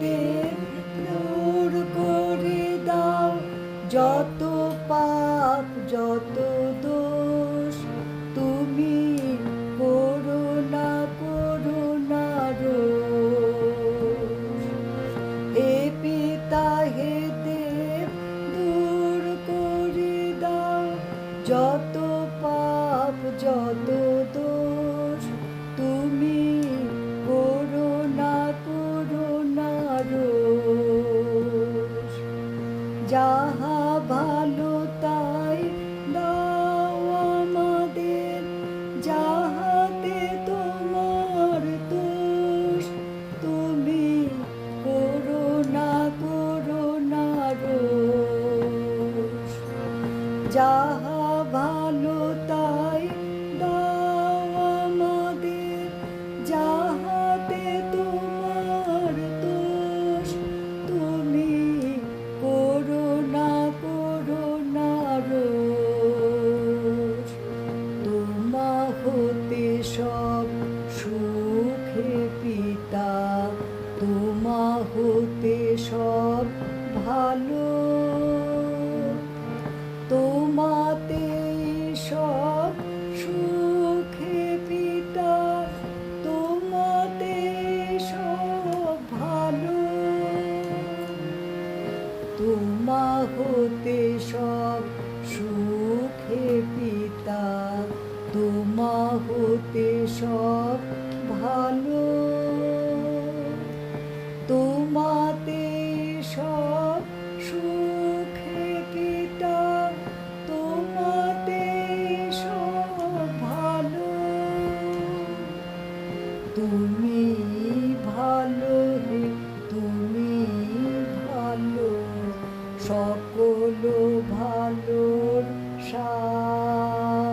দেব দূর করে দাও। যত পাপ, যত দোষ তুমি করুণা করুণা এ পিতা হে দেব দূর করে দাও। যত পাপ, যত যাহা ভালো তাই দাও আমাদের, যাহাতে তোমার দোষ তুমি করুণা রোষ। তোমা হতে সব সুখে পিতা, তোমা হতে সব ভালো সব সুখে পিতা তোমাতে সব ভালো। তোমা হতে সব সুখে পিতা তোমা হতে সব তুমি ভালো তুমি ভালো সকল ভালোর সার